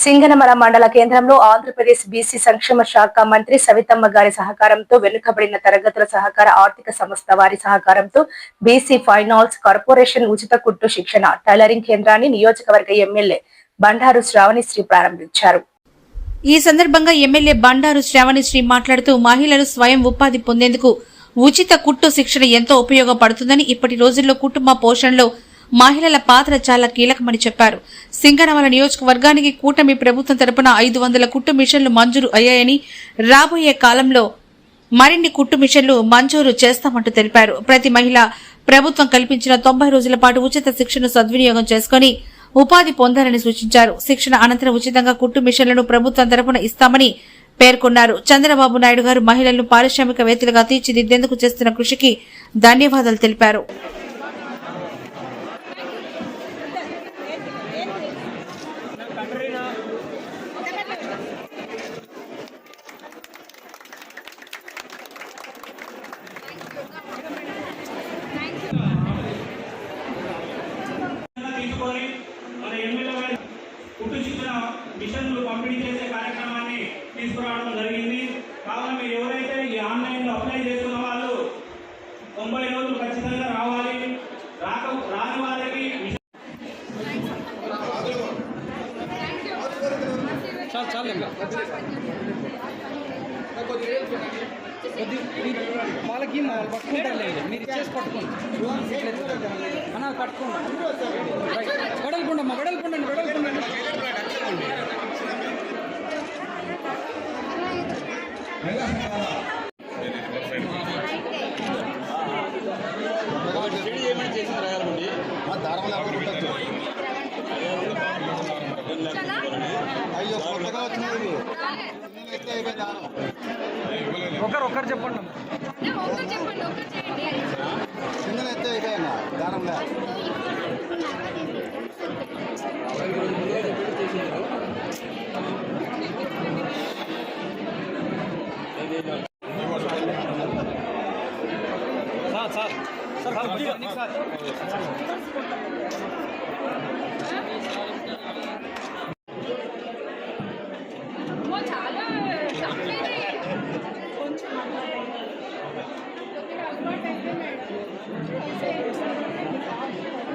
సింగనమల మండల కేంద్రంలో ఆంధ్రప్రదేశ్ బీసీ సంక్షేమ శాఖ మంత్రి సవితమ్మ గారి సహకారంతో వెనుకబడిన తరగతుల సహకార ఆర్థిక సంస్థ వారి సహకారంతో బీసీ ఫైనాన్స్ కార్పొరేషన్ ఉచిత కుట్టు శిక్షణ టైలరింగ్ కేంద్రాన్ని నియోజకవర్గ ఎమ్మెల్యే బండారు శ్రావణిశ్రీ ప్రారంభించారు. ఈ సందర్భంగా ఎమ్మెల్యే బండారు శ్రావణిశ్రీ మాట్లాడుతూ మహిళలు స్వయం ఉపాధి పొందేందుకు ఉచిత కుట్టు శిక్షణ ఎంతో ఉపయోగపడుతుందని ఇప్పటి రోజుల్లో కుటుంబ పోషణలో మహిళల పాత్ర చాలా కీలకమని చెప్పారు. సింగనమల నియోజకవర్గానికి కూటమి ప్రభుత్వం తరపున ఐదు వందల కుట్టు మిషన్లు మంజూరు అయ్యాయని రాబోయే కాలంలో మరిన్ని కుట్టు మిషన్లు మంజూరు చేస్తామంటూ తెలిపారు. ప్రతి మహిళ ప్రభుత్వం కల్పించిన తొంభై రోజుల పాటు ఉచిత శిక్షణ సద్వినియోగం చేసుకుని ఉపాధి పొందాలని సూచించారు. శిక్షణ అనంతరం ఉచితంగా కుట్టు మిషన్లను ప్రభుత్వం తరపున ఇస్తామని పేర్కొన్నారు. చంద్రబాబు నాయుడు గారు మహిళలను పారిశ్రామికవేత్తలుగా తీర్చిదిద్దేందుకు చేస్తున్న కృషికి ధన్యవాదాలు తెలిపారు తీసుకొని మన ఎమ్మెల్యే గారి కుట్టు శిక్షణ మిషన్లు పంపిణీ చేసే కార్యక్రమాన్ని తీసుకురావడం జరిగింది కావున మీరు ఎవరైతే ఈ ఆన్లైన్లో అప్లై చేసుకున్న వాళ్ళు తొంభై రోజులు ఖచ్చితంగా రావాలి రాక రాని వారికి మిషన్ చాలు చాలు ఇంకా. వాళ్ళకి వాళ్ళు పట్టుకుంటారులేండి మీరు ఇచ్చేసి పట్టుకోండి. అన్న పట్టుకోండి. వెడల్పుండమ్మా వెడల్పుండండి వెడల్పుండండి. అయ్యో ఒకరు ఒకరు చెప్పండి సింగిల్ అయితే అయిపోయినా దానంగా సార్ సార్ సార్ కొద్దిగా సార్ చాలా కొంచెం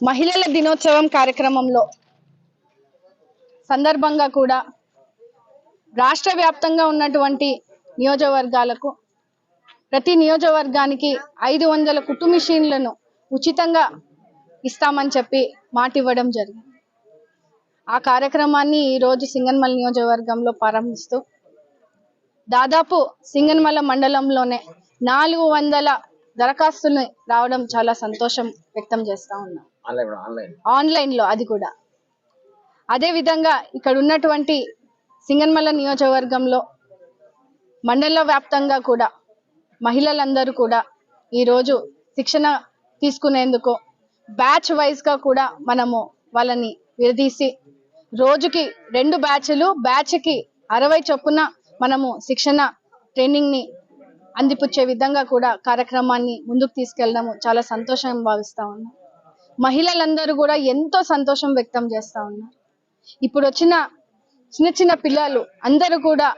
మహిళల దినోత్సవం కార్యక్రమంలో సందర్భంగా కూడా రాష్ట్ర వ్యాప్తంగా ఉన్నటువంటి నియోజకవర్గాలకు ప్రతి నియోజకవర్గానికి ఐదు వందల కుట్టు మిషన్లను ఉచితంగా ఇస్తామని చెప్పి మాట ఇవ్వడం జరిగింది. ఆ కార్యక్రమాన్ని ఈరోజు సింగన్మల నియోజకవర్గంలో ప్రారంభిస్తూ దాదాపు సింగన్మల మండలంలోనే నాలుగు వందల దరఖాస్తులు రావడం చాలా సంతోషం వ్యక్తం చేస్తూ ఉన్నాం. ఆన్లైన్లో అది కూడా. అదే విధంగా ఇక్కడ ఉన్నటువంటి సింగన్మల నియోజకవర్గంలో మండల వ్యాప్తంగా కూడా మహిళలందరూ కూడా ఈరోజు శిక్షణ తీసుకునేందుకు బ్యాచ్ వైజ్గా కూడా మనము వాళ్ళని విడదీసి రోజుకి రెండు బ్యాచ్లు బ్యాచ్కి అరవై చొప్పున మనము శిక్షణ ట్రైనింగ్ని అందిపుచ్చే విధంగా కూడా కార్యక్రమాన్ని ముందుకు తీసుకెళ్ళడము చాలా సంతోషం భావిస్తా ఉన్నాం. మహిళలందరూ కూడా ఎంతో సంతోషం వ్యక్తం చేస్తూ ఉన్నారు. ఇప్పుడు వచ్చిన చిన్న చిన్న పిల్లలు అందరూ కూడా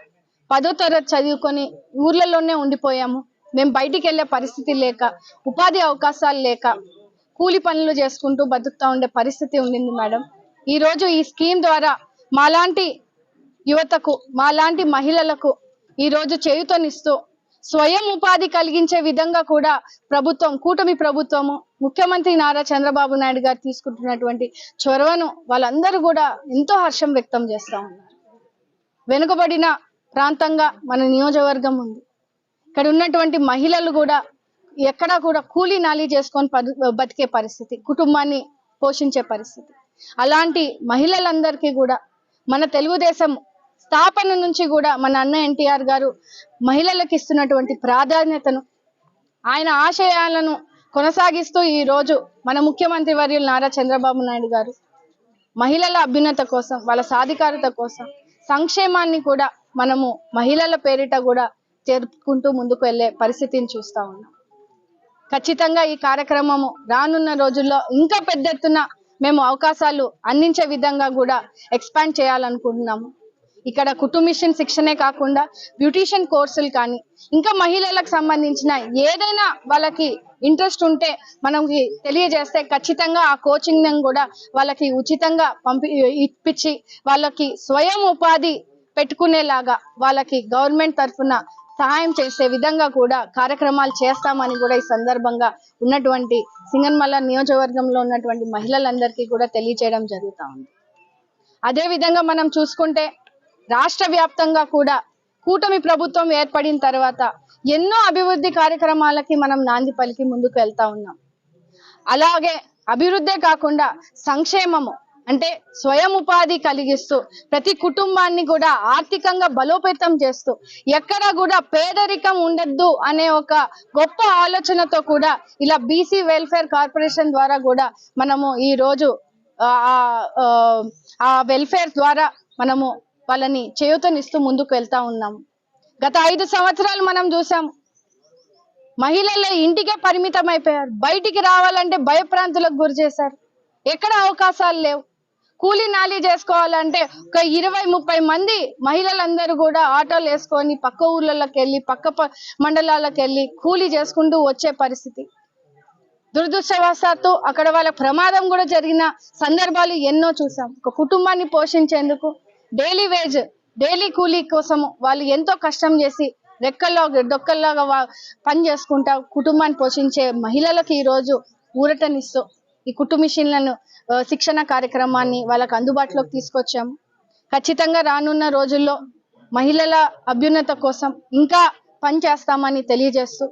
పదో తరగతి చదువుకొని ఊర్లలోనే ఉండిపోయాము. మేము బయటికి వెళ్ళే పరిస్థితి లేక ఉపాధి అవకాశాలు లేక కూలి పనులు చేసుకుంటూ బతుకుతూ ఉండే పరిస్థితి ఉండింది మేడం. ఈరోజు ఈ స్కీమ్ ద్వారా మాలాంటి యువతకు మాలాంటి మహిళలకు ఈరోజు చేయుతనిస్తూ స్వయం ఉపాధి కలిగించే విధంగా కూడా ప్రభుత్వం కూటమి ప్రభుత్వము ముఖ్యమంత్రి నారా చంద్రబాబు నాయుడు గారు తీసుకుంటున్నటువంటి చొరవను వాళ్ళందరూ కూడా ఎంతో హర్షం వ్యక్తం చేస్తా ఉన్నారు. వెనుకబడిన ప్రాంతంగా మన నియోజకవర్గం ఉంది. ఇక్కడ ఉన్నటువంటి మహిళలు కూడా ఎక్కడా కూడా కూలీ నాలి చేసుకొని బతికే పరిస్థితి కుటుంబాన్ని పోషించే పరిస్థితి. అలాంటి మహిళలందరికీ కూడా మన తెలుగుదేశం స్థాపన నుంచి కూడా మన అన్న ఎన్టీఆర్ గారు మహిళలకు ఇస్తున్నటువంటి ప్రాధాన్యతను ఆయన ఆశయాలను కొనసాగిస్తూ ఈ రోజు మన ముఖ్యమంత్రి వర్యులు నారా చంద్రబాబు నాయుడు గారు మహిళల అభ్యున్నత కోసం వాళ్ళ సాధికారత కోసం సంక్షేమాన్ని కూడా మనము మహిళల పేరిట కూడా జరుపుకుంటూ ముందుకు వెళ్ళే పరిస్థితిని చూస్తా ఉన్నాం. ఖచ్చితంగా ఈ కార్యక్రమము రానున్న రోజుల్లో ఇంకా పెద్ద ఎత్తున మేము అవకాశాలు అందించే విధంగా కూడా ఎక్స్పాండ్ చేయాలనుకుంటున్నాము. ఇక్కడ కుటుంబిషన్ శిక్షణే కాకుండా బ్యూటీషియన్ కోర్సులు కానీ ఇంకా మహిళలకు సంబంధించిన ఏదైనా వాళ్ళకి ఇంట్రెస్ట్ ఉంటే మనకి తెలియజేస్తే ఖచ్చితంగా ఆ కోచింగ్ కూడా వాళ్ళకి ఉచితంగా పంపి ఇప్పించి వాళ్ళకి స్వయం ఉపాధి పెట్టుకునేలాగా వాళ్ళకి గవర్నమెంట్ తరఫున సహాయం చేసే విధంగా కూడా కార్యక్రమాలు చేస్తామని కూడా ఈ సందర్భంగా ఉన్నటువంటి సింగన్మల్ల నియోజకవర్గంలో ఉన్నటువంటి మహిళలందరికీ కూడా తెలియజేయడం జరుగుతా ఉంది. అదే విధంగా మనం చూసుకుంటే రాష్ట్ర వ్యాప్తంగా కూడా కూటమి ప్రభుత్వం ఏర్పడిన తర్వాత ఎన్నో అభివృద్ధి కార్యక్రమాలకి మనం నాంది పలికి ముందుకు వెళ్తా ఉన్నాం. అలాగే అభివృద్ధే కాకుండా సంక్షేమము అంటే స్వయం ఉపాధి కలిగిస్తూ ప్రతి కుటుంబాన్ని కూడా ఆర్థికంగా బలోపేతం చేస్తూ ఎక్కడ కూడా పేదరికం ఉండద్దు అనే ఒక గొప్ప ఆలోచనతో కూడా ఇలా బీసీ వెల్ఫేర్ కార్పొరేషన్ ద్వారా కూడా మనము ఈ రోజు ఆ ఆ వెల్ఫేర్ ద్వారా మనము వాళ్ళని చేయూతనిస్తూ ముందుకు వెళ్తా ఉన్నాం. గత ఐదు సంవత్సరాలు మనం చూసాం మహిళలు ఇంటికే పరిమితం అయిపోయారు బయటికి రావాలంటే భయప్రాంతులకు గురి చేశారు. ఎక్కడ అవకాశాలు లేవు. కూలీ నాలి చేసుకోవాలంటే ఒక ఇరవై ముప్పై మంది మహిళలందరూ కూడా ఆటోలు వేసుకొని పక్క ఊర్లలోకి వెళ్ళి పక్క మండలాలకు వెళ్ళి కూలీ చేసుకుంటూ వచ్చే పరిస్థితి. దురదృష్టవశాత్తు అక్కడ వాళ్ళ ప్రమాదం కూడా జరిగిన సందర్భాలు ఎన్నో చూసాం. ఒక కుటుంబాన్ని పోషించేందుకు డైలీ వేజ్ డైలీ కూలీ కోసం వాళ్ళు ఎంతో కష్టం చేసి రెక్కల్లో డొక్కల్లాగా పని చేసుకుంటా కుటుంబాన్ని పోషించే మహిళలకు ఈరోజు ఊరటనిస్తూ ఈ కుటుంబిషన్లను ఆ, శిక్షణ కార్యక్రమాన్ని వాళ్ళకు అందుబాటులోకి తీసుకొచ్చాము. ఖచ్చితంగా రానున్న రోజుల్లో మహిళల అభ్యున్నత కోసం ఇంకా పని చేస్తామని తెలియజేస్తూ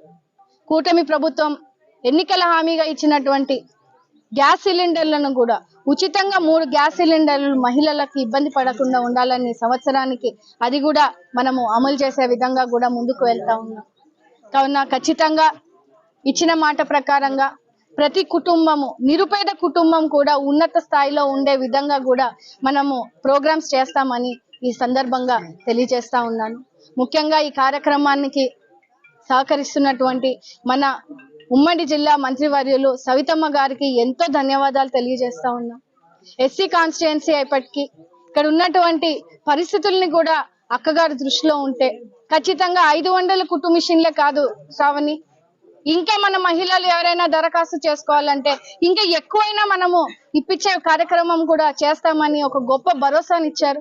కూటమి ప్రభుత్వం ఎన్నికల హామీగా ఇచ్చినటువంటి గ్యాస్ సిలిండర్లను కూడా ఉచితంగా మూడు గ్యాస్ సిలిండర్లు మహిళలకు ఇబ్బంది పడకుండా ఉండాలని సంవత్సరానికి అది కూడా మనము అమలు చేసే విధంగా కూడా ముందుకు వెళ్తా ఉన్నాం. కావున ఖచ్చితంగా ఇచ్చిన మాట ప్రకారంగా ప్రతి కుటుంబము నిరుపేద కుటుంబం కూడా ఉన్నత స్థాయిలో ఉండే విధంగా కూడా మనము ప్రోగ్రామ్స్ చేస్తామని ఈ సందర్భంగా తెలియజేస్తా ఉన్నాను. ముఖ్యంగా ఈ కార్యక్రమానికి సహకరిస్తున్నటువంటి మన ఉమ్మడి జిల్లా మంత్రివర్యులు సవితమ్మ గారికి ఎంతో ధన్యవాదాలు తెలియజేస్తా ఉన్నాం. ఎస్సీ కాన్స్టిట్యున్సీ అయినప్పటికీ ఇక్కడ ఉన్నటువంటి పరిస్థితుల్ని కూడా అక్కగారి దృష్టిలో ఉంటే ఖచ్చితంగా ఐదు వందల కుటుంబిషన్లే కాదు శ్రావణి. ఇంకా మన మహిళలు ఎవరైనా దరఖాస్తు చేసుకోవాలంటే ఇంకా ఎక్కువైనా మనము ఇప్పించే కార్యక్రమం కూడా చేస్తామని ఒక గొప్ప భరోసాని ఇచ్చారు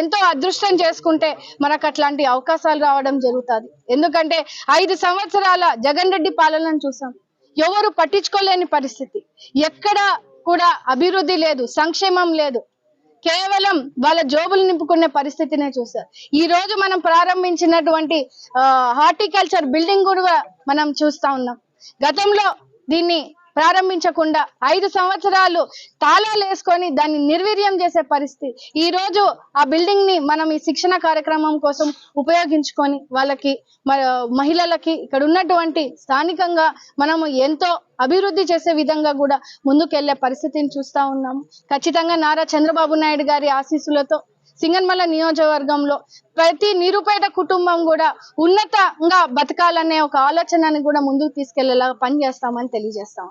ఎంతో అదృష్టం చేసుకుంటే మనకు అట్లాంటి అవకాశాలు రావడం జరుగుతుంది. ఎందుకంటే ఐదు సంవత్సరాల జగన్ రెడ్డి పాలనను చూసాం. ఎవరు పట్టించుకోలేని పరిస్థితి. ఎక్కడ కూడా అభివృద్ధి లేదు సంక్షేమం లేదు. కేవలం వాళ్ళ జోబులు నింపుకునే పరిస్థితినే చూసారు ఈ రోజు మనం ప్రారంభించినటువంటి హార్టికల్చర్ బిల్డింగ్ కూడా మనం చూస్తా ఉన్నాం. గతంలో దీన్ని ప్రారంభించకుండా ఐదు సంవత్సరాలు తాళాలు వేసుకొని దాన్ని నిర్వీర్యం చేసే పరిస్థితి. ఈ రోజు ఆ బిల్డింగ్ని మనం ఈ శిక్షణ కార్యక్రమం కోసం ఉపయోగించుకొని వాళ్ళకి మ- మహిళలకి ఇక్కడ ఉన్నటువంటి స్థానికంగా మనము ఎంతో అభివృద్ధి చేసే విధంగా కూడా ముందుకెళ్ళే పరిస్థితిని చూస్తా ఉన్నాము. ఖచ్చితంగా నారా చంద్రబాబు నాయుడు గారి ఆశీస్సులతో సింగన్మల నియోజకవర్గంలో ప్రతి నిరుపేద కుటుంబం కూడా ఉన్నతంగా బతకాలనే ఒక ఆలోచనని కూడా ముందుకు తీసుకెళ్ళేలా పనిచేస్తామని తెలియజేస్తాం